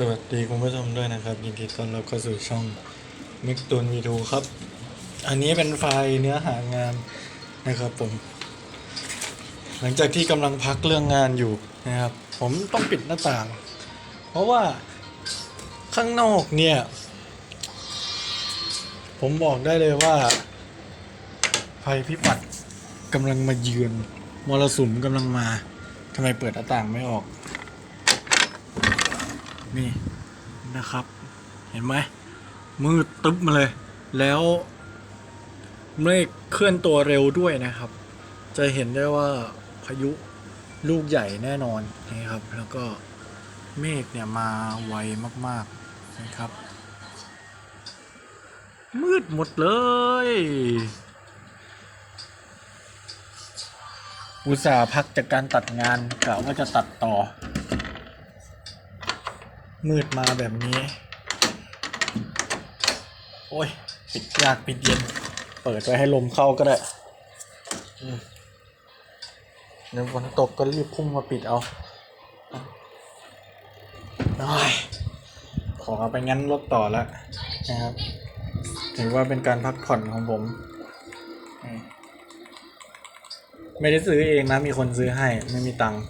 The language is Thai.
สวัสดีคุณผู้ชมด้วยนะครับ ยินดีต้อนรับเข้าสู่ช่องมิกตูนวีดูครับ อันนี้เป็นไฟล์เนื้อหางานนะครับผม หลังจากที่กำลังพักเรื่องงานอยู่นะครับ ผมต้องปิดหน้าต่าง เพราะว่าข้างนอกเนี่ย ผมบอกได้เลยว่า ภัยพิบัติกำลังมาเยือนมรสุมกำลังมาทำไมเปิดหน้าต่างไม่ออก นี่นะครับ เห็นไหมมืดตึ๊บมาเลย แล้วเมฆเคลื่อนตัวเร็วด้วยนะครับ จะเห็นได้ว่าพายุลูกใหญ่แน่นอนนะครับ แล้วก็เมฆเนี่ยมาไวมากๆนะครับ มืดหมดเลยอุตส่าห์พักจากการตัดงานกะว่าจะตัดต่อ มืดมาแบบนี้ โอ้ย ปิดยากปิดเย็น เปิดไว้ให้ลมเข้าก็ได้เดี๋ยวฝนตกก็รีบพุ่งมาปิดเอาโอ้ยขอเอาไปงั้นรถต่อแล้วนะครับ ถือว่าเป็นการพักผ่อนของผมอืมไม่ได้ซื้อเองนะ มีคนซื้อให้ ไม่มีตังค์